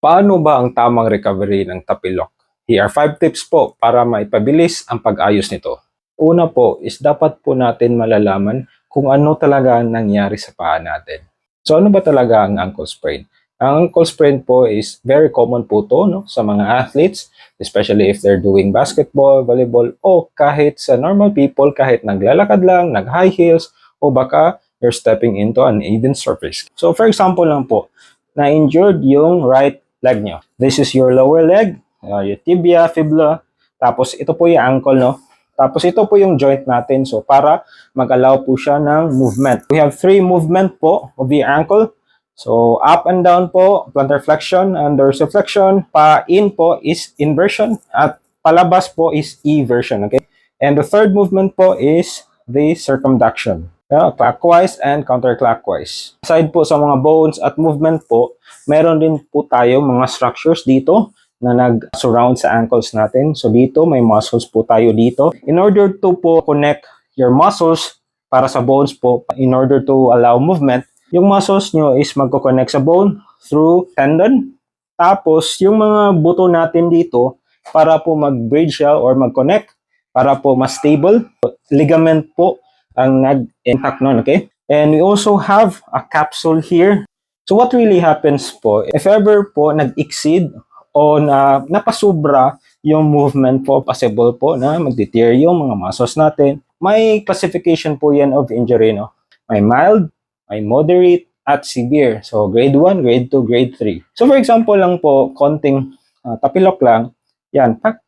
Paano ba ang tamang recovery ng tapilok? Here are 5 tips po para maipabilis ang pag-ayos nito. Una po is dapat po natin malalaman kung ano talaga ang nangyari sa paa natin. So ano ba talaga ang ankle sprain? Ang ankle sprain po is very common po to no, sa mga athletes, especially if they're doing basketball, volleyball, o kahit sa normal people, kahit naglalakad lang, nag-high heels, o baka you're stepping into an uneven surface. So for example lang po, na-injured yung right leg nyo. This is your lower leg, uh, yung tibia, fibula, tapos ito po yung ankle, no? Tapos ito po yung joint natin. So para mag-allow po siya ng movement. We have three movement po of the ankle. So up and down po, plantar flexion and dorsiflexion. Pa-in po is inversion at palabas po is eversion, okay? And the third movement po is the circumduction. Yeah, clockwise and counterclockwise. Aside po sa mga bones at movement po, meron din po tayo mga structures dito na nag-surround sa ankles natin. So dito, may muscles po tayo dito. In order to po connect your muscles para sa bones po, in order to allow movement, yung muscles nyo is magko-connect sa bone through tendon. Tapos, yung mga buto natin dito, para po mag-bridge siya or mag-connect, para po mas stable, ligament po ang nag-intact nun, okay? And we also have a capsule here. So what really happens po, if ever po nag-exceed o na napasubra yung movement po, possible po na mag-deter yung mga muscles natin. May classification po yan of injury, no? May mild, may moderate, at severe. So, grade 1, grade 2, grade 3. So, for example lang po, konting uh, tapilok lang, yan, pak.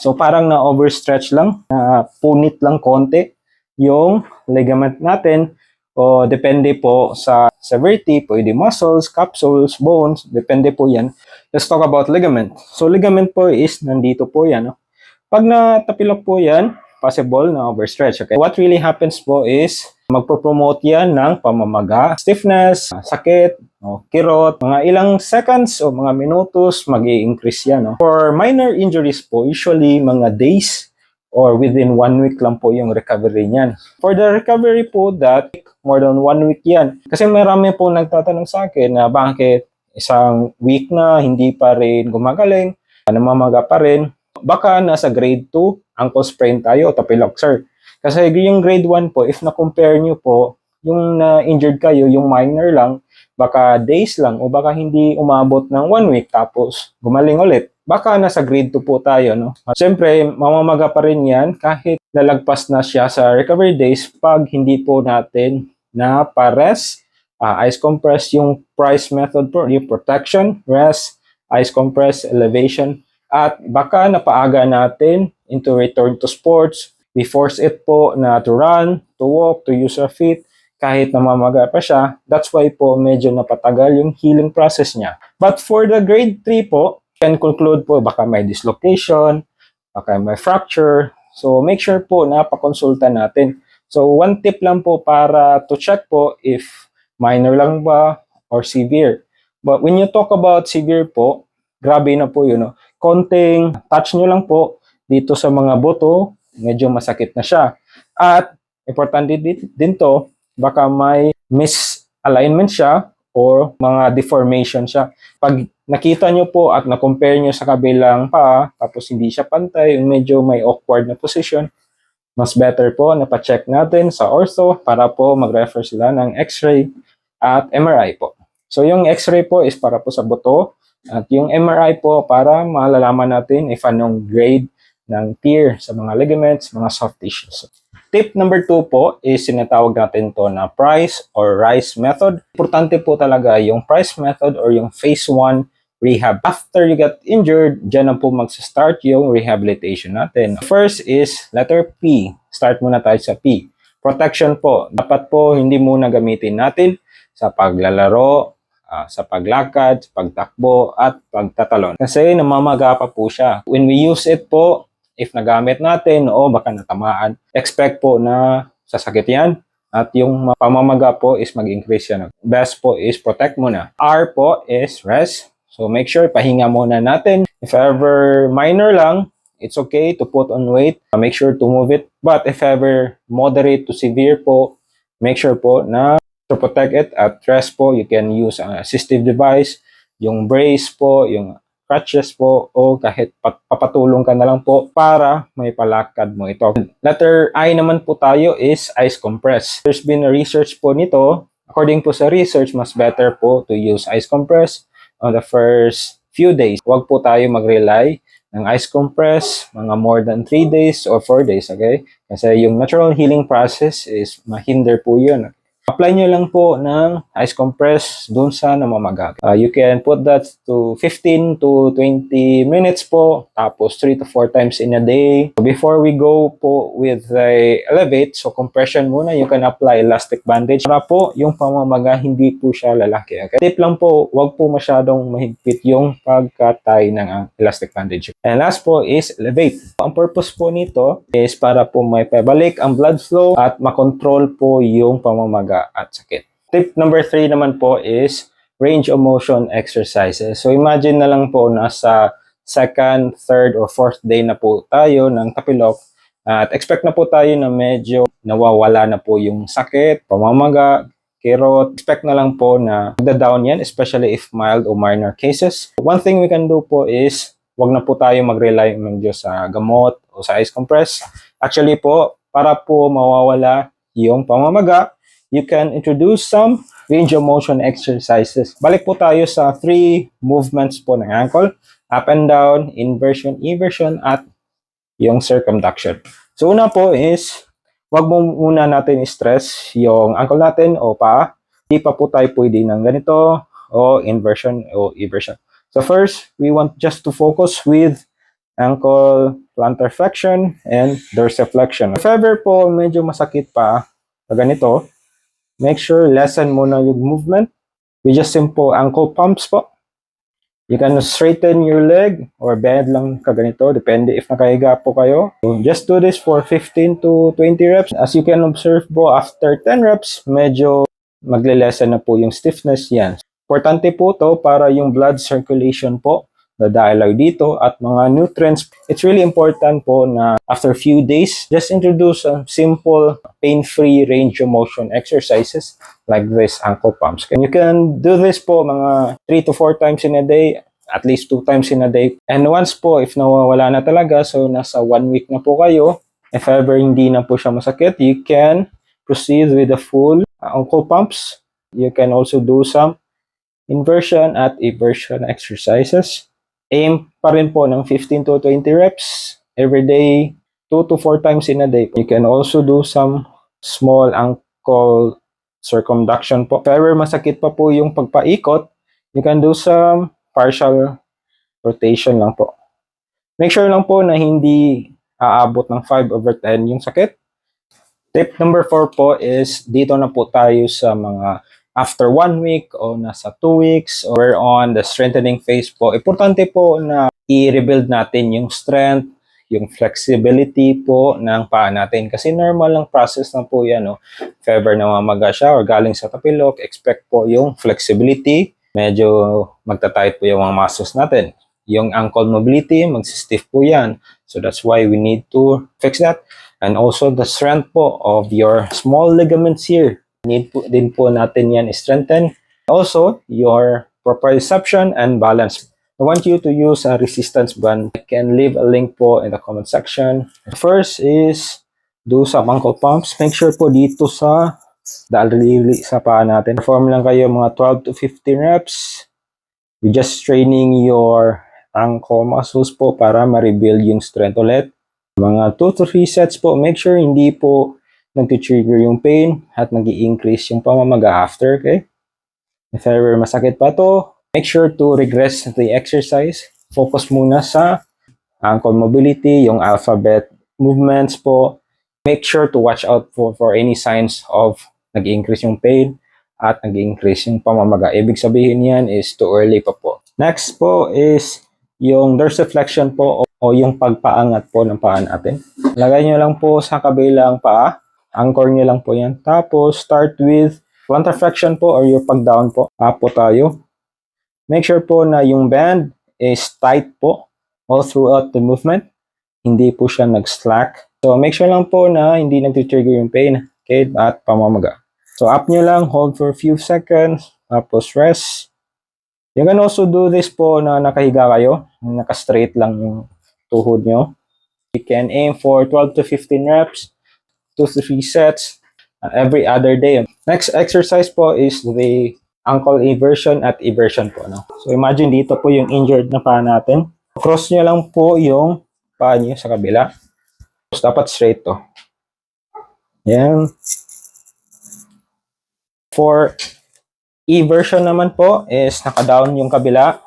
So, parang na-overstretch lang, na punit lang konti yung ligament natin o depende po sa severity, pwede muscles, capsules, bones, depende po yan. Let's talk about ligament. So, ligament po is nandito po yan. No? Pag natapilok po yan, possible na overstretch. Okay? What really happens po is magpo-promote yan ng pamamaga, stiffness, sakit, no, kirot, mga ilang seconds o mga minutos mag increase yan. No? For minor injuries po, usually mga days or within one week lang po yung recovery niyan. For the recovery po, that more than one week yan. Kasi marami po nagtatanong sa akin na bakit isang week na hindi pa rin gumagaling, namamaga pa rin. Baka nasa grade 2, ankle sprain tayo, tapilok, sir. Kasi yung grade 1 po, if na-compare nyo po, yung na-injured kayo, yung minor lang, baka days lang o baka hindi umabot ng one week tapos gumaling ulit. Baka nasa grade 2 po tayo, no? Siyempre, mamamaga pa rin yan kahit lalagpas na siya sa recovery days pag hindi po natin na pares, uh, ice compress yung price method po, yung protection, rest, ice compress, elevation, at baka napaaga natin into return to sports, we force it po na to run, to walk, to use our feet, kahit namamaga pa siya. That's why po medyo napatagal yung healing process niya. But for the grade 3 po, can conclude po baka may dislocation, baka may fracture. So make sure po na pakonsulta natin. So one tip lang po para to check po if minor lang ba or severe. But when you talk about severe po, grabe na po yun. No? Konting touch nyo lang po dito sa mga buto, medyo masakit na siya. At importante din, to, baka may misalignment siya or mga deformation siya. Pag nakita nyo po at na-compare nyo sa kabilang pa, tapos hindi siya pantay, medyo may awkward na position, mas better po na pa-check natin sa ortho para po mag-refer sila ng x-ray at MRI po. So yung x-ray po is para po sa buto at yung MRI po para malalaman natin if anong grade ng tear sa mga ligaments, mga soft tissues. Tip number 2 po is sinatawag natin to na price or rise method. Importante po talaga yung price method or yung phase 1 rehab. After you get injured, dyan na po magsa-start yung rehabilitation natin. First is letter P. Start muna tayo sa P. Protection po. Dapat po hindi muna gamitin natin sa paglalaro, uh, sa paglakad, pagtakbo, at pagtatalon. Kasi namamaga pa po siya. When we use it po, if nagamit natin o baka natamaan, expect po na sasakit yan. At yung pamamaga po is mag-increase yan. Best po is protect muna. R po is rest. So make sure pahinga muna natin. If ever minor lang, it's okay to put on weight. Make sure to move it. But if ever moderate to severe po, make sure po na to protect it at rest po, you can use an assistive device yung brace po, yung crutches po, o kahit pat- papatulong ka na lang po para may palakad mo ito. Letter I naman po tayo is ice compress. There's been a research po nito. According po sa research, mas better po to use ice compress on the first few days. Huwag po tayo mag-rely ng ice compress mga more than 3 days or 4 days, okay? Kasi yung natural healing process is mahinder po yun. Apply nyo lang po ng ice compress dun sa namamaga. Uh, you can put that to 15 to 20 minutes po, tapos 3 to 4 times in a day. Before we go po with the elevate, so compression muna, you can apply elastic bandage para po yung pamamaga hindi po siya lalaki. Okay? Tip lang po, wag po masyadong mahigpit yung pagkatay ng elastic bandage. And last po is elevate. Ang purpose po nito is para po may pabalik ang blood flow at makontrol po yung pamamaga at sakit. Tip number 3 naman po is range of motion exercises. So imagine na lang po nasa second, third, or fourth day na po tayo ng tapilok at expect na po tayo na medyo nawawala na po yung sakit, pamamaga, kirot. Expect na lang po na magda-down yan, especially if mild or minor cases. One thing we can do po is wag na po tayo mag-rely medyo sa gamot o sa ice compress. Actually po, para po mawawala yung pamamaga, you can introduce some range of motion exercises. Balik po tayo sa three movements po ng ankle. Up and down, inversion, eversion, at yung circumduction. So una po is, wag mo muna natin stress yung ankle natin o pa. Hindi pa po tayo pwede ng ganito o inversion o eversion. So first, we want just to focus with ankle plantar flexion and dorsiflexion. If ever po medyo masakit pa, ganito, make sure lessen muna yung movement with just simple ankle pumps po. You can straighten your leg or bend lang kaganito, depende if nakahiga po kayo. So just do this for 15 to 20 reps. As you can observe po, after 10 reps, medyo magle-lessen na po yung stiffness yan. Importante po to para yung blood circulation po dadalaw dito at mga nutrients. It's really important po na after few days, just introduce a simple pain-free range of motion exercises like this ankle pumps. And you can do this po mga 3 to 4 times in a day, at least 2 times in a day. And once po, if nawawala na talaga, so nasa 1 week na po kayo, if ever hindi na po siya masakit, you can proceed with the full ankle pumps. You can also do some inversion at eversion exercises aim pa rin po ng 15 to 20 reps every day, 2 to 4 times in a day. You can also do some small ankle circumduction po. If ever masakit pa po yung pagpaikot, you can do some partial rotation lang po. Make sure lang po na hindi aabot ng 5 over 10 yung sakit. Tip number 4 po is dito na po tayo sa mga after one week o nasa two weeks or on the strengthening phase po, importante po na i-rebuild natin yung strength, yung flexibility po ng paa natin. Kasi normal lang process na po yan. No? If ever namamaga siya or galing sa tapilok, expect po yung flexibility. Medyo magta-tight po yung mga muscles natin. Yung ankle mobility, magsistiff po yan. So that's why we need to fix that. And also the strength po of your small ligaments here need po, din po natin yan strengthen. Also, your proprioception and balance. I want you to use a resistance band. I can leave a link po in the comment section. First is do some ankle pumps. Make sure po dito sa dalili sa paa natin. Perform lang kayo mga 12 to 15 reps. We just training your ankle muscles po para ma-rebuild yung strength ulit. Mga 2 to 3 sets po. Make sure hindi po nag-trigger yung pain at nag increase yung pamamaga after, okay? If ever masakit pa to, make sure to regress the exercise. Focus muna sa ankle mobility, yung alphabet movements po. Make sure to watch out for, for any signs of nag-increase yung pain at nag-increase yung pamamaga. Ibig sabihin yan is too early pa po. Next po is yung dorsiflexion po o, o yung pagpaangat po ng paa natin. Lagay nyo lang po sa kabilang paa Anchor nyo lang po yan. Tapos, start with flexion po or yung pag-down po. Up po tayo. Make sure po na yung band is tight po all throughout the movement. Hindi po siya nag-slack. So, make sure lang po na hindi nag-trigger yung pain. Okay? At pamamaga. So, up nyo lang. Hold for a few seconds. Tapos, rest. You can also do this po na nakahiga kayo, naka-straight lang yung tuhod nyo. You can aim for 12 to 15 reps, 2 to 3 sets uh, every other day. Next exercise po is the ankle inversion at eversion po. No? So imagine dito po yung injured na paa natin. Cross nyo lang po yung paa nyo sa kabila. Tapos dapat straight to. Yan. For eversion naman po is naka-down yung kabila.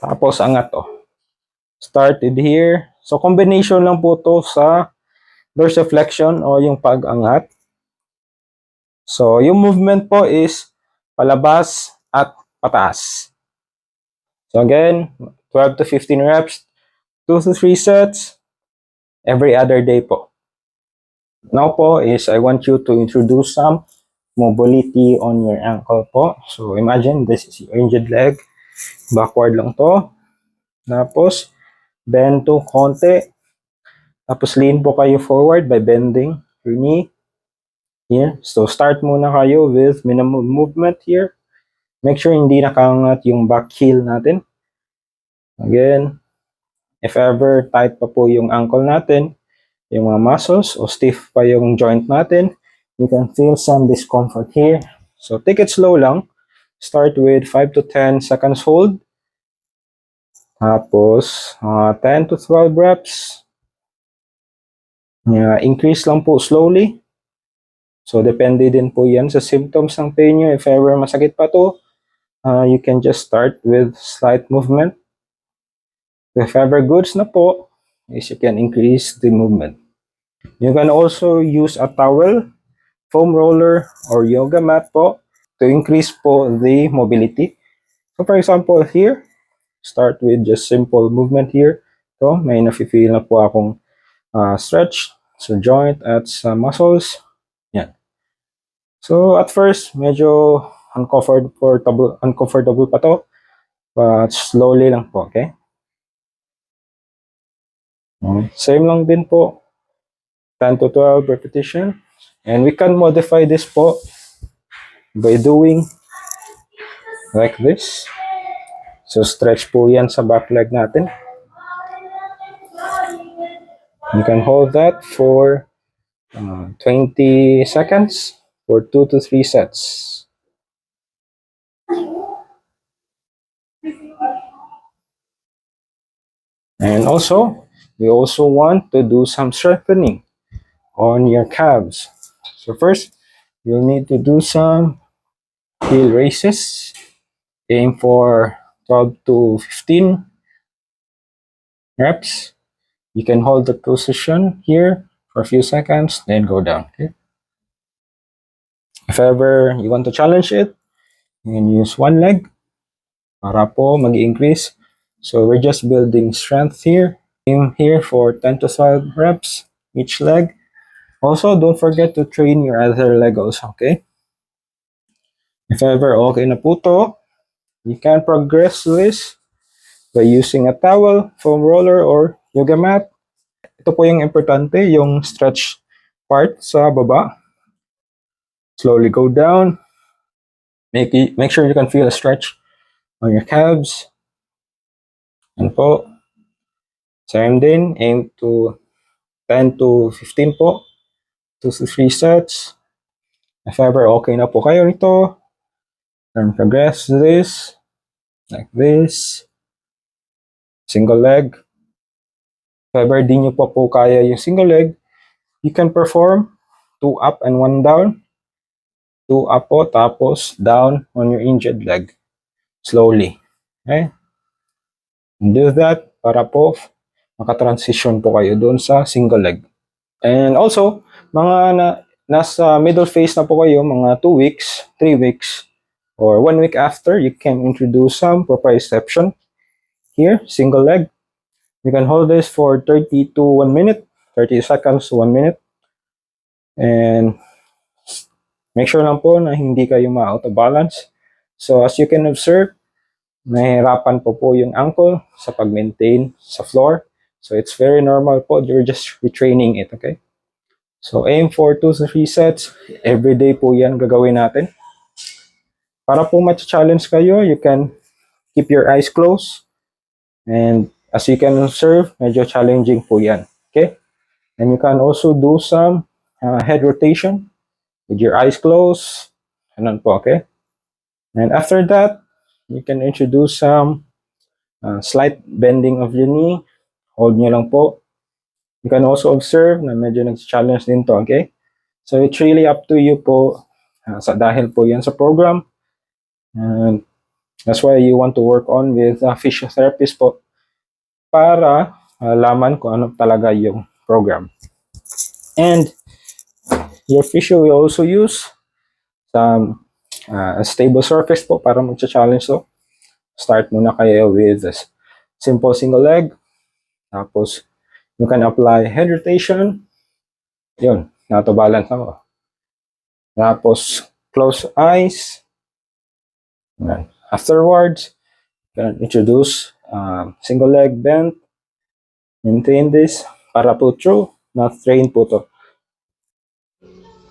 Tapos angat to. Started here. So combination lang po to sa dorsiflexion o yung pag-angat. So yung movement po is palabas at pataas. So again, 12 to 15 reps, 2 to 3 sets, every other day po. Now po is I want you to introduce some mobility on your ankle po. So imagine this is your injured leg. Backward lang to. Tapos bend to konti. Tapos lean po kayo forward by bending your knee. Here. So start muna kayo with minimum movement here. Make sure hindi nakaangat yung back heel natin. Again, if ever tight pa po yung ankle natin, yung mga muscles o stiff pa yung joint natin, you can feel some discomfort here. So take it slow lang. Start with 5 to 10 seconds hold. Tapos, uh, 10 to 12 reps. Yeah, increase lang po slowly. So, depende din po yan sa symptoms ng pain nyo. If ever masakit pa to, uh, you can just start with slight movement. If ever goods na po, is you can increase the movement. You can also use a towel, foam roller, or yoga mat po to increase po the mobility. So for example, here, start with just simple movement here. So may nafe-feel na po akong uh, stretch sa joint at sa muscles. Yan. So at first, medyo uncomfortable, uncomfortable pa to. But slowly lang po, okay? Okay. Same lang din po. 10 to 12 repetition. And we can modify this po by doing like this. So stretch po yan sa back leg natin. You can hold that for uh, 20 seconds for 2 to 3 sets. And also, we also want to do some strengthening on your calves. So first, you'll need to do some heel raises. Aim for 12 to 15 reps. You can hold the position here for a few seconds, then go down. Okay. If ever you want to challenge it, you can use one leg para po mag-increase. So we're just building strength here. Aim here for 10 to 12 reps each leg. Also, don't forget to train your other leg also, okay? If ever okay na po to, you can progress this by using a towel, foam roller, or yoga mat. Ito po yung importante, yung stretch part sa baba. Slowly go down. Make, make sure you can feel a stretch on your calves. Yan po. Same din, aim to 10 to 15 po. 2 to 3 sets. If ever okay na po kayo nito, then progress this, like this. Single leg. If ever di nyo pa po kaya yung single leg, you can perform 2 up and 1 down. 2 up po, tapos down on your injured leg. Slowly. Okay? Do that para po makatransition po kayo doon sa single leg. And also, mga na, nasa middle phase na po kayo, mga 2 weeks, 3 weeks, or 1 week after, you can introduce some proprioception. Here, single leg. You can hold this for 30 to 1 minute, 30 seconds to 1 minute. And make sure lang po na hindi kayo ma-out of balance. So as you can observe, nahihirapan po po yung ankle sa pag-maintain sa floor. So it's very normal po. You're just retraining it, okay? So aim for 2 to 3 sets. Every day po yan gagawin natin. Para po ma-challenge kayo, you can keep your eyes closed. And as you can observe, medyo challenging po yan. Okay? And you can also do some uh, head rotation with your eyes closed. Ganun po, okay? And after that, you can introduce some uh, slight bending of your knee. Hold nyo lang po. You can also observe na medyo nag-challenge din to, okay? So it's really up to you po uh, sa dahil po yan sa program. And that's why you want to work on with a physiotherapist po para malaman kung ano talaga yung program. And your physio will also use some uh, stable surface po para mag-challenge to. Start muna kayo with this simple single leg. Tapos, you can apply head rotation. Yun, nato balance ako. Tapos, close eyes. Yan. Afterwards, you can introduce um, single leg bend. Maintain this para po true, not train po to.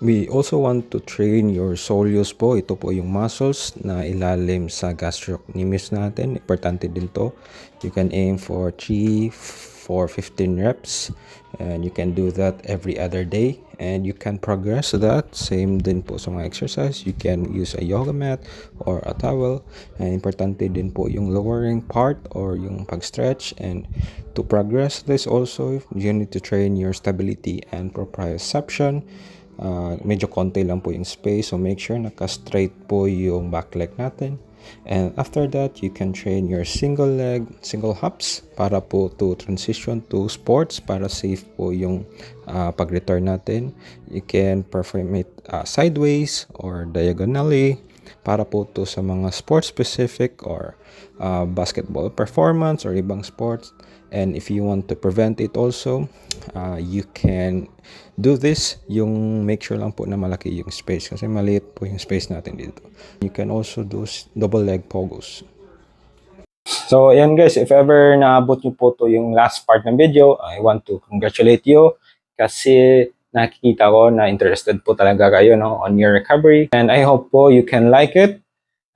We also want to train your soleus po. Ito po yung muscles na ilalim sa gastrocnemius natin. Importante din to. You can aim for 3, 4, 15 reps. And you can do that every other day. And you can progress that. Same din po sa mga exercise. You can use a yoga mat or a towel. And importante din po yung lowering part or yung pag-stretch. And to progress this also, you need to train your stability and proprioception. Uh, medyo konti lang po yung space. So make sure naka-straight po yung back leg natin. And after that you can train your single leg single hops para po to transition to sports para safe po yung uh, pag-return natin. You can perform it uh, sideways or diagonally para po to sa mga sport specific or uh, basketball performance or ibang sports and if you want to prevent it also uh, you can do this. Yung make sure lang po na malaki yung space kasi maliit po yung space natin dito. You can also do double leg pogos. So, ayan guys, if ever naabot nyo po to yung last part ng video, I want to congratulate you kasi nakikita ko na interested po talaga kayo no, on your recovery. And I hope po you can like it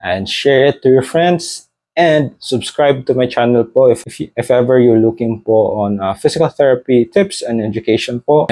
and share it to your friends and subscribe to my channel po if, if, if ever you're looking po on uh, physical therapy tips and education po.